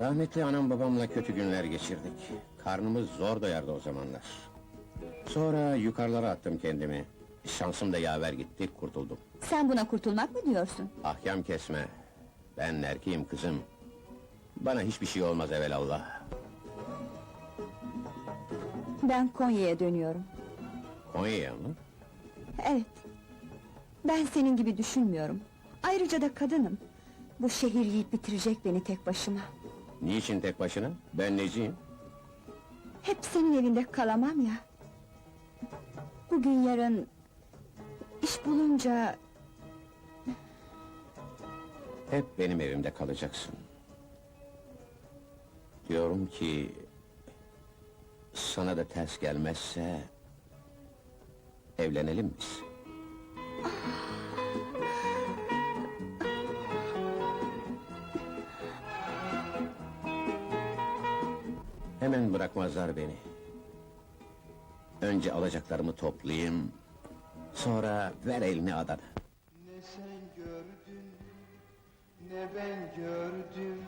Rahmetli anam babamla kötü günler geçirdik. Karnımız zor doyardı o zamanlar. Sonra yukarılara attım kendimi. Şansım da yaver gitti, kurtuldum. Sen buna kurtulmak mı diyorsun? Ahkam kesme. Ben erkeğim kızım. Bana hiçbir şey olmaz evelallah. Ben Konya'ya dönüyorum. Konya'ya mı? Evet. Ben senin gibi düşünmüyorum. Ayrıca da kadınım. Bu şehir yiyip bitirecek beni tek başıma. Niçin tek başına? Ben neciyim? Hep senin evinde kalamam ya. Bugün yarın... iş bulunca Hep benim evimde kalacaksın. Diyorum ki... Sana da ters gelmezse... Evlenelim biz. Hemen bırakmazlar beni. Önce alacaklarımı toplayayım... Sonra ver elini adana. Ne sen gördün ne ben gördüm.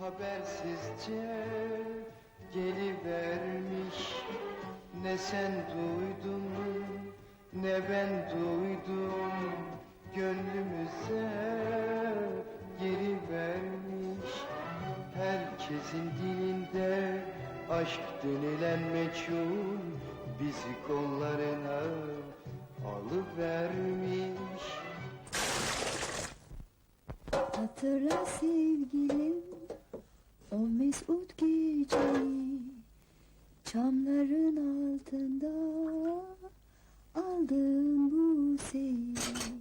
Habersizce gelivermiş. Ne sen duydun ne ben duydum. Gönlümüze girivermiş Herkesin dilinde aşk denilen meçhul Bizi kollarına alıvermiş. Hatırla sevgilim O mesut geceyi Çamların altında Aldığın bu sevgi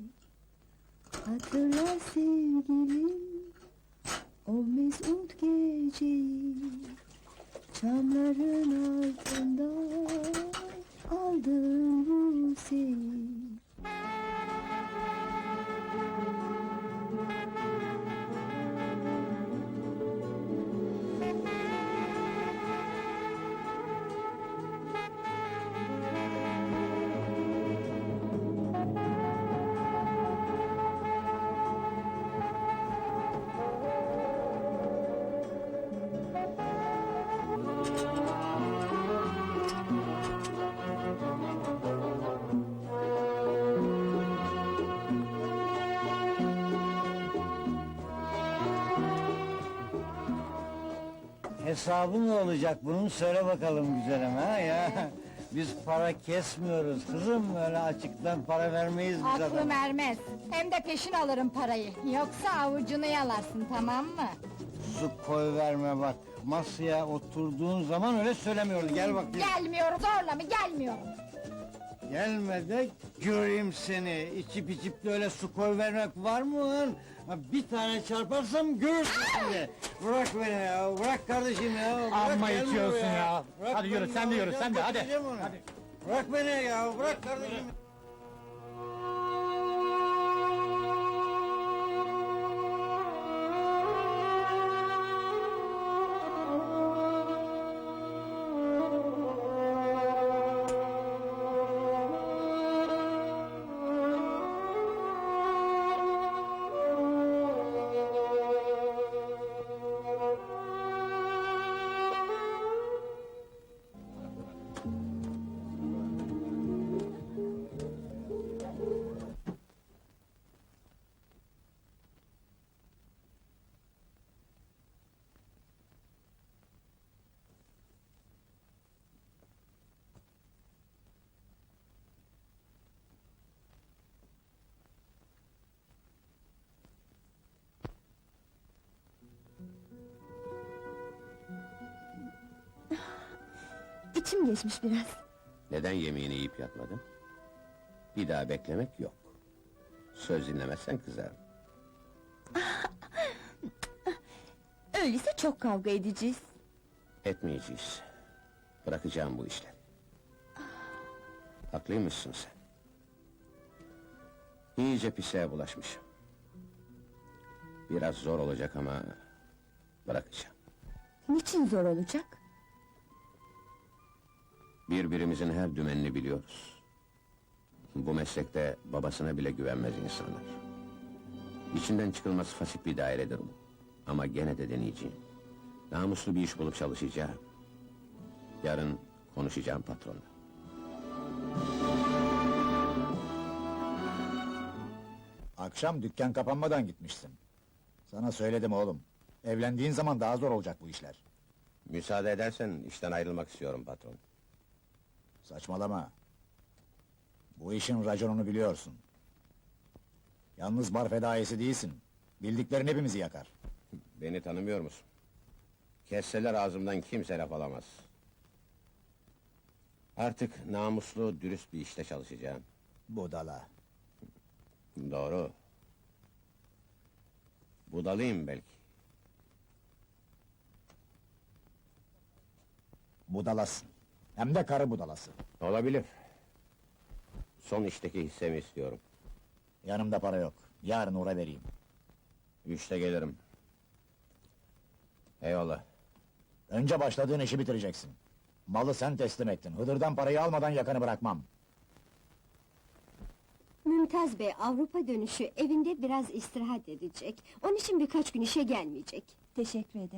Hatırla sevgilim O mesut geceyi Çamların altında Aldığın bu sevgi Hesabı mı olacak bunun söyle bakalım güzelim ha ya. Biz para kesmiyoruz kızım öyle açıktan para vermeyiz biz Aklım adama. ermez. Hem de peşin alırım parayı. Yoksa avucunu yalarsın tamam mı? Su koy verme bak. Masaya oturduğun zaman öyle söylemiyoruz. Gel bakayım. Gelmiyorum zorla mı gelmiyorum. Gelme de göreyim seni. İçip içip de öyle su koy vermek var mı lan? Bir tane çarparsam görürsün şimdi. Bırak beni ya, bırak kardeşim ya. Bırak, Amma gelme içiyorsun buraya. ya. Hadi yürü, beni, sen de yürü, sen de, hadi. kaçıracağım onu. Hadi. Bırak beni ya, bırak kardeşim. İçim geçmiş biraz. Neden yemeğini yiyip yatmadın? Bir daha beklemek yok. Söz dinlemezsen kızarım. Öyleyse çok kavga edeceğiz. Etmeyeceğiz. Bırakacağım bu işleri. Haklıymışsın sen. İyice pisliğe bulaşmışım. Biraz zor olacak ama... ...bırakacağım. Niçin zor olacak? Birbirimizin her dümenini biliyoruz. Bu meslekte babasına bile güvenmez insanlar. İçinden çıkılması fasik bir dairedir bu. Ama gene de deneyeceğim. Namuslu bir iş bulup çalışacağım. Yarın konuşacağım patronla. Akşam dükkan kapanmadan gitmişsin. Sana söyledim oğlum. Evlendiğin zaman daha zor olacak bu işler. Müsaade edersen işten ayrılmak istiyorum patron. Saçmalama. Bu işin raconunu biliyorsun. Yalnız bar fedaisi değilsin. Bildiklerin hepimizi yakar. Beni tanımıyor musun? Kesseler ağzımdan kimse laf alamaz. Artık namuslu, dürüst bir işte çalışacağım. Budala. Doğru. Budalıyım belki. Budalasın. Hem de karı budalası. Olabilir. Son işteki hissemi istiyorum. Yanımda para yok. Yarın uğra vereyim. Üçte gelirim. Eyvallah. Önce başladığın işi bitireceksin. Malı sen teslim ettin. Hıdırdan parayı almadan yakanı bırakmam. Mümtaz Bey Avrupa dönüşü evinde biraz istirahat edecek. Onun için birkaç gün işe gelmeyecek. Teşekkür ederim.